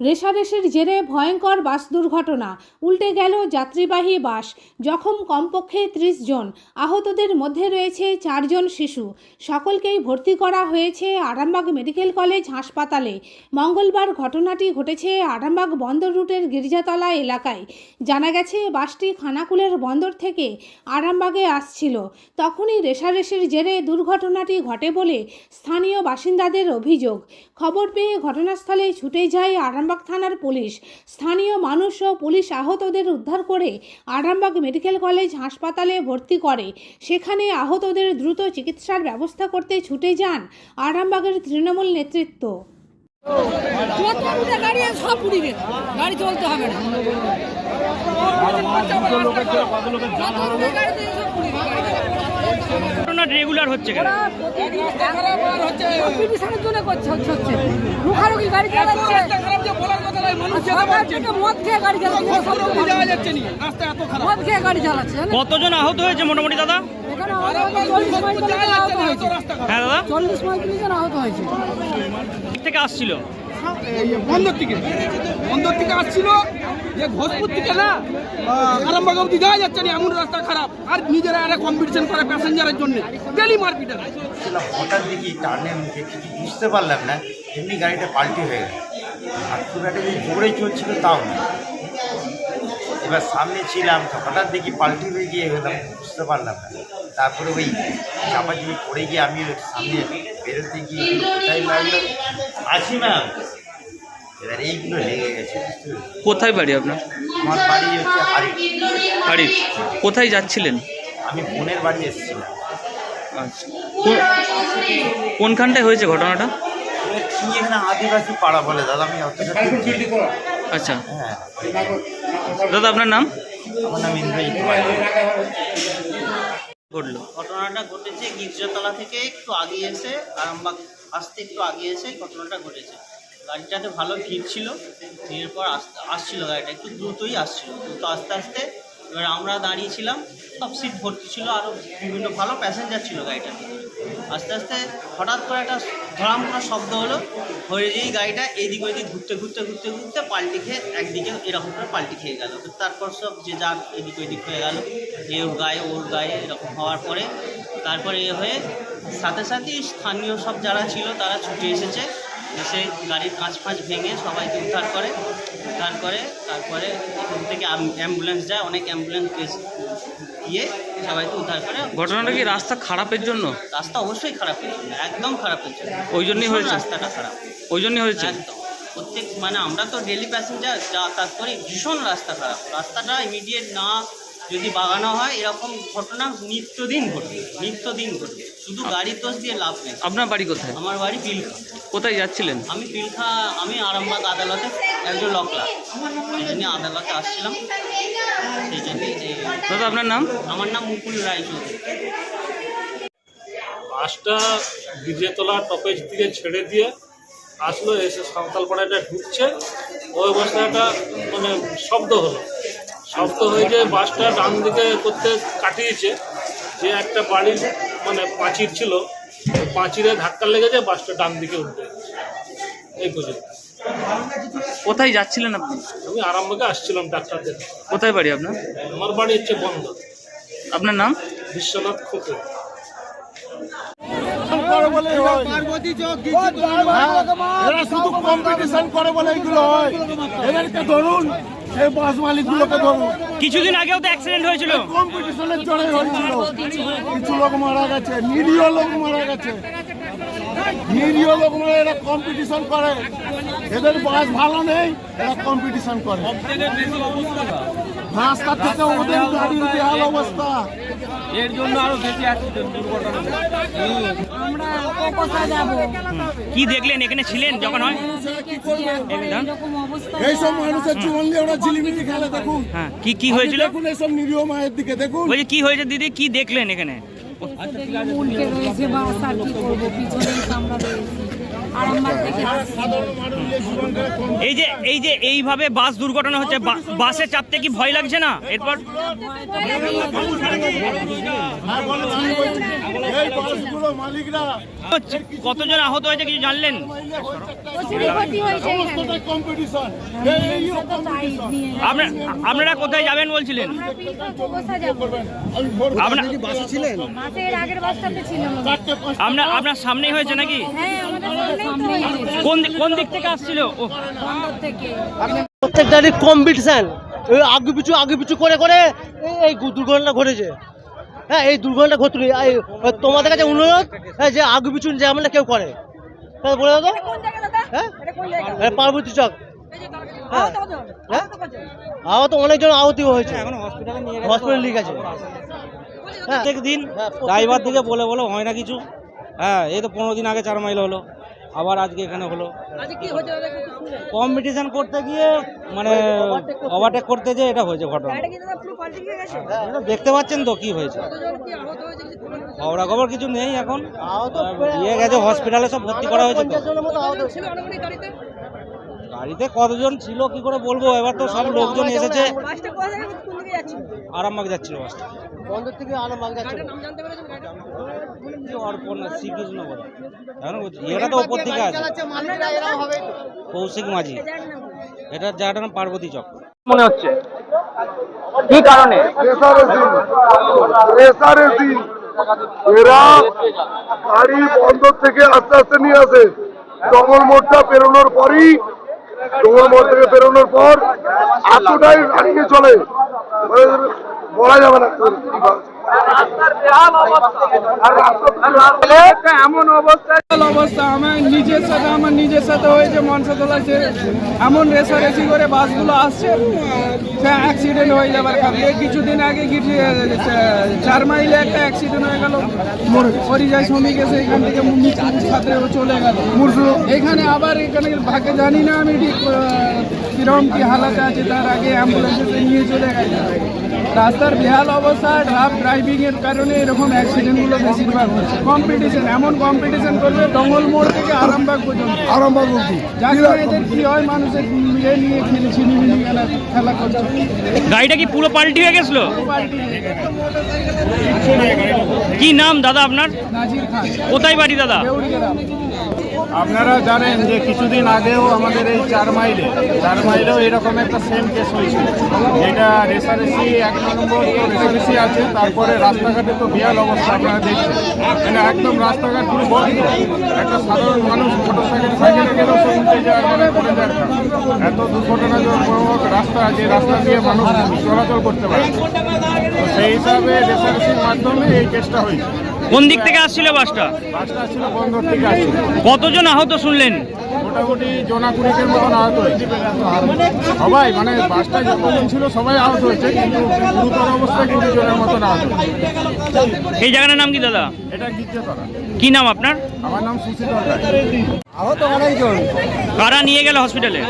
রেশারেশির জেরে ভয়ঙ্কর বাস দুর্ঘটনা। উল্টে গেল যাত্রীবাহী বাস, জখম কমপক্ষে ত্রিশ জন। আহতদের মধ্যে রয়েছে চারজন শিশু। সকলকেই ভর্তি করা হয়েছে আরামবাগ মেডিকেল কলেজ হাসপাতালে। মঙ্গলবার ঘটনাটি ঘটেছে আরামবাগ বন্দর রুটের গির্জাতলা এলাকায়। জানা গেছে, বাসটি খানাকুলের বন্দর থেকে আরামবাগে আসছিল। তখনই রেশারেশির জেরে দুর্ঘটনাটি ঘটে বলে স্থানীয় বাসিন্দাদের অভিযোগ। খবর পেয়ে ঘটনাস্থলে ছুটে যায় আরামবাগ থানার পুলিশ। স্থানীয় মানুষ ও পুলিশ আহতদের উদ্ধার করে আরামবাগ মেডিকেল কলেজ হাসপাতালে ভর্তি করে। সেখানে আহতদের দ্রুত চিকিৎসার ব্যবস্থা করতে ছুটে যান আরামবাগের তৃণমূল নেতৃত্ব। গাড়ি সব উড়িবে গাড়ি চলতে হবে না যত উঠে গাড়ি দিয়ে সব উড়িবে ঘটনা রেগুলার হচ্ছে কেন? ওরা প্রতিদিন কম্পিটিশনের জন্য করছে হচ্ছে হচ্ছে গাড়ি চালাচ্ছে। মদ খেয়ে গাড়ি চালাচ্ছে। সব মদ খেয়ে গাড়ি চালাচ্ছে কতজন আহত হয়েছে মোটামুটি দাদা? হ্যাঁ দাদা? চল্লিশ পঁয়তাল্লিশ জন আহত হয়েছে। থেকে আসছিল? বন্দর থেকে বন্দর থেকে আসছিল যে ঘোষপুর থেকে না আরামবাগ অব্দি যাওয়া যাচ্ছে না, এমন রাস্তা খারাপ। আর নিজেরা একটা কম্পিটিশন করে প্যাসেঞ্জারের জন্য। ডেলি মারপিট। হঠাৎ দেখি টার্নের মুখে, বুঝতে পারলাম না, এমনি গাড়িটা পাল্টি হয়ে গেল। আর খুব একটা যে জোরে চলছিল তাও না। এবার সামনে ছিলাম হঠাৎ দেখি পাল্টি হয়ে গিয়ে গেলাম, বুঝতে পারলাম না। তারপরে ওই চাপাচুপি পড়ে গিয়ে আমি সামনে বেরোতে গিয়ে কোথায় লাগল? আছি ম্যাম এবার এইগুলো লেগে গেছে। কোথায় বাড়ি আপনার? আমার বাড়ি হচ্ছে হারি বাড়ি কোথায় যাচ্ছিলেন? আমি বোনের বাড়ি এসেছিলাম। আচ্ছা। কোনখানটায় হয়েছে ঘটনাটা? কি এখানে আদিবাসী পাড়া বলে দাদা আমি। আচ্ছা। হ্যাঁ। দাদা আপনার নাম? আমার নাম ইন্দ্রজিৎ ঘটলো। ঘটনাটা ঘটেছে গির্জাতলা থেকে একটু আগে এসে আরামবাগ আসতে একটু আগে এসে ঘটনাটা ঘটেছে। গাড়িটাতে ভালো ভিড় ছিল, ভিড়ের পর আস- আসছিল গাড়িটা, একটু দ্রুতই আসছিল। দ্রুত আস্তে আস্তে এবার আমরা দাঁড়িয়েছিলাম, সব সিট ভর্তি ছিল আরও বিভিন্ন ভালো প্যাসেঞ্জার ছিল ভিতরে আস্তে আস্তে হঠাৎ করে একটা ধরাম করে শব্দ হলো, হয়ে যেই গাড়িটা এইদিক ওইদিক ঘুরতে ঘুরতে ঘুরতে ঘুরতে পাল্টি খেয়ে একদিকে এরকম করে পাল্টি খেয়ে গেল। তারপর সব যে যার এদিক ওইদিক হয়ে গেল, এ ওর গায়ে ওর গায়ে এরকম হওয়ার পরে তারপরে এ হয়ে সাথে সাথেই স্থানীয় সব যারা ছিল তারা ছুটে এসেছে। এসে গাড়ির কাঁচ ফাঁচ ভেঙে সবাইকে উদ্ধার করে উদ্ধার করে তারপরে এখান থেকে অ্যাম্বুলেন্স যায় অনেক অ্যাম্বুলেন্স গিয়ে সবাইকে উদ্ধার করে। ঘটনাটা কি রাস্তা খারাপের জন্য? রাস্তা অবশ্যই খারাপ হয়েছে একদম খারাপের জন্য। ওই জন্যই হয়েছে? রাস্তাটা খারাপ। ওই জন্যই হয়েছে? একদম। প্রত্যেক মানে আমরা তো ডেলি প্যাসেঞ্জার যাতায়াত করি ভীষণ রাস্তা খারাপ। রাস্তাটা ইমিডিয়েট না যদি বাগানো হয় এরকম ঘটনা নিত্যদিন ঘটবে নিত্যদিন ঘটবে। শুধু গাড়ির দোষ দিয়ে লাভ নেই। আপনার বাড়ি কোথায়? আমার বাড়ি পিলখা। কোথায় যাচ্ছিলেন? আমি পিলখা আমি আরামবাগ আদালতে একজন লকলা সেই জন্য আদালতে আসছিলাম। সেই জন্য দাদা আপনার নাম? আমার নাম মুকুল রায়চৌধুরী বাসটা বিজেতলা টপেজ দিকে ছেড়ে দিয়ে আসলো এসে সাঁওতাল পাড়াটা ঢুকছে। ওই একটা মানে শব্দ হলো। শব্দ হয়ে যে বাসটা ডান দিকে করতে কাটিয়েছে। যে একটা বাড়ির মানে পাঁচির ছিল পাঁচিরে ধাক্কা লেগেছে বাসটা ডান দিকে উঠে এই পর্যন্ত। কোথায় যাচ্ছিলেন আপনি? আমি আরামবাগে আসছিলাম ডাক্তার দেখে কোথায় বাড়ি আপনার? আমার বাড়ি হচ্ছে বন্ধ আপনার নাম? বিশ্বনাথ খোপে এরা শুধু কম্পিটিশন করে বলে এইগুলো হয়। এদেরকে ধরুন এই বাস মালিকগুলোকে ধরুন কিছুদিন আগেও তো অ্যাক্সিডেন্ট হয়েছিল। কম্পিটিশনের জন্য হয়েছিল। কিছু লোক মারা গেছে নিরীহ লোক মারা গেছে। নিরীহ লোক মারা এরা কম্পিটিশন করে। এদের বাস ভালো নেই এরা কম্পিটিশন করে। রাস্তা থেকে ওদের গাড়ির বেহাল অবস্থা। আমরা কোথায় যাব। কি দেখলেন? এখানে ছিলেন যখন হয়? এইসব মানুষের জীবন নিয়ে ওরা ঝিলিমিলি খেলে দেখুন। হ্যাঁ কি কি হয়েছিল? দেখুন এইসব নিরীহ মায়ের দিকে দেখুন। বলছি কি হয়েছে দিদি? কি দেখলেন এখানে? উল্টে রয়েছে বাস আর কি করব আমরা রয়েছি। এই যে এই যে এইভাবে বাস দুর্ঘটনা হচ্ছে বাসে চাপতে কি ভয় লাগছে না? এরপর? হ্যাঁ, বলো, আমি বলছি, এই বাসগুলো মালিকরা হচ্ছে, কতজন আহত হয়েছে কিছু জানলেন? সমস্তটাই কম্পিটিশন এই কম্পিটিশন আপনারা আপনারা কোথায় যাবেন বলছিলেন? আপনার সামনেই হয়েছে নাকি? হ্যাঁ কোন কোন দিক থেকে আসছিল? প্রত্যেকটারই কম্পিটিশান ওই আগে পিছু আগে পিছু করে করে এই- দুর্ঘটনা ঘটেছে। হ্যাঁ এই দুর্ঘটনা ঘটল তোমাদের কাছে অনুরোধ হ্যাঁ, যে আগে পিছু যেমন না কেউ করে। হ্যাঁ বলে দাও হ্যাঁ? হ্যাঁ, পার্বতী চক। হ্যাঁ। হ্যাঁ? আহত অনেকজন আহত হয়েছে। হসপিটালে নিয়ে গেছে হ্যাঁ। প্রত্যেক দিন হ্যাঁ, ড্রাইভার থেকে বলে বলে হয় না কিছু। হ্যাঁ এই তো পনেরো দিন আগে চার মাইল হলো আবার আজকে এখানে হলো। কম্পিটিশন করতে গিয়ে মানে ওভারটেক করতে যে এটা হয়েছে ঘটনা। দেখতে পাচ্ছেন তো কি হয়েছে। খবরা খবর কিছু নেই এখন। আহত দিয়ে গেছে হসপিটালে সব ভর্তি করা হয়েছে। গাড়িতে? কতজন ছিল কি করে বলব? এবার তো সব লোকজন এসেছে। আরামবাগ যাচ্ছিল বাসটা। বন্দর থেকে আরামবাগ যাচ্ছে। কি অর্পণা শ্রীকৃষ্ণ বলে। এখন এটা তো ওপর দিকে আছে। কৌশিক মাঝি। জায়গাটার নাম পার্বতী চক মনে হচ্ছে? কি কারণে? এরা গাড়ি বন্দর থেকে আস্তে আস্তে নিয়ে আসে। জঙ্গল মোড়টা পেরোনোর পরই জঙ্গল মোড় থেকে পেরোনোর পর এতটাই রানিং চলে। বলা যাবে না। এমন অবস্থা অবস্থা। আমার নিজের সাথে আমার নিজের সাথে হয়েছে মনসা মনসাতলায় এমন রেসারেসি করে বাসগুলো আসছে অ্যাক্সিডেন্ট হয়ে যাবার কারণে। কিছুদিন আগে চার মাইলে একটা অ্যাক্সিডেন্ট হয়ে গেল পরিযায়ী শ্রমিক এসে এখান থেকে সাথে চলে গেল। এখানে আবার এখানে ভাগে জানি না আমি ঠিক কিরম কি হালাতে আছে তার আগে অ্যাম্বুলেন্সে নিয়ে চলে গেছে রাস্তার বেহাল অবস্থা ড্রাফ ড্রাইভিংয়ের কারণে এরকম অ্যাক্সিডেন্টগুলো বেশিরভাগ হচ্ছে। কম্পিটিশন এমন কম্পিটিশন করবে ডঙ্গল মোড় থেকে আরামবাগ পর্যন্ত। আরামবাগ অব্দি না এদের কি হয় মানুষের ইয়ে নিয়ে খেলে ছিনিমিনি খেলা খেলা করছে। গাড়িটা কি পুরো পাল্টি হয়ে গেছিল? কি নাম দাদা আপনার? নাজির খান। কোথায় বাড়ি দাদা? আপনারা জানেন যে কিছুদিন আগেও আমাদের এই চার মাইলে চার মাইলেও এরকম একটা সেম কেস হয়েছিল। যেটা রেসারেসি এক নম্বর তো রেসারেসি আছে তারপরে রাস্তাঘাটে তো বিয়াল অবস্থা আপনারা দেখছেন। মানে একদম রাস্তাঘাট পুরো বন্ধ। একটা সাধারণ মানুষ মোটর সাইকেল গেলেও সে যাওয়ার মানে পড়ে কারণ। এত দুর্ঘটনাজনক রাস্তা যে রাস্তা দিয়ে মানুষ চলাচল করতে পারে তো সেই হিসাবে রেসারেসির মাধ্যমে এই কেসটা হয়েছে। কোন দিক থেকে আসছিল বাসটা? বাসটা ছিল বন্দর থেকে আসছিল। কতজন আহত শুনলেন। মোটামুটি জোনা কুড়িকের মতন আহত হয়েছে। সবাই মানে যতজন ছিল সবাই আহত হয়েছে কিন্তু গুরুতর অবস্থায় কিন্তু জনের মতন আহত এই জায়গাটার নাম কি দাদা? এটা কি নাম আপনার? আমার নাম কারা নিয়ে গেল হসপিটালে?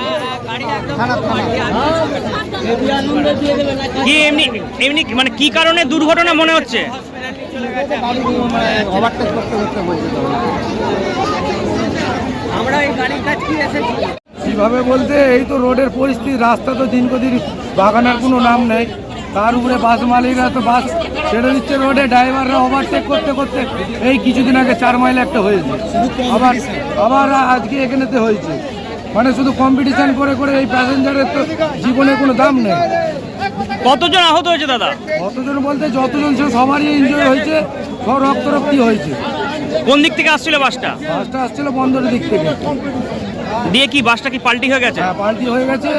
কি এমনি এমনি মানে কি কারণে দুর্ঘটনা মনে হচ্ছে? কীভাবে বলতে এই তো রোডের পরিস্থিতি রাস্তা তো দিন দিন বাগানোর কোনো নাম নেই। তার উপরে বাস মালিকরা তো বাস ছেড়ে দিচ্ছে রোডে ড্রাইভাররা ওভারটেক করতে করতে এই কিছুদিন আগে চার মাইল একটা হয়েছে। আবার আবার আজকে এখানেতে হয়েছে। মানে শুধু কম্পিটিশন করে করে এই প্যাসেঞ্জারের তো জীবনে কোনো দাম নেই। কতজন আহত হয়েছে দাদা? কতজন বলতে যতজন সে সবারই এনজয় হয়েছে সব রক্তরক্তি হয়েছে। কোন দিক থেকে আসছিল বাসটা? বাসটা আসছিল বন্দরের দিক থেকে। দিয়ে কি বাসটা কি পাল্টি হয়ে গেছে? হ্যাঁ পাল্টি হয়ে গেছে।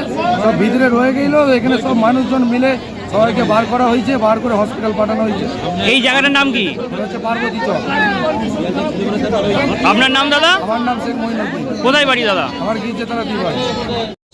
সব ভিতরে রয়ে গেল এখানে সব মানুষজন মিলে সবাইকে বার করা হয়েছে বার করে হসপিটাল পাঠানো হয়েছে। এই জায়গাটার নাম কি? পার্বতী চক। আপনার নাম দাদা? আমার নাম শেখ মহিনুদ্দিন। কোথায় বাড়ি দাদা? আমার গিয়েছে তারা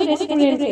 রেস্টুরেন্টে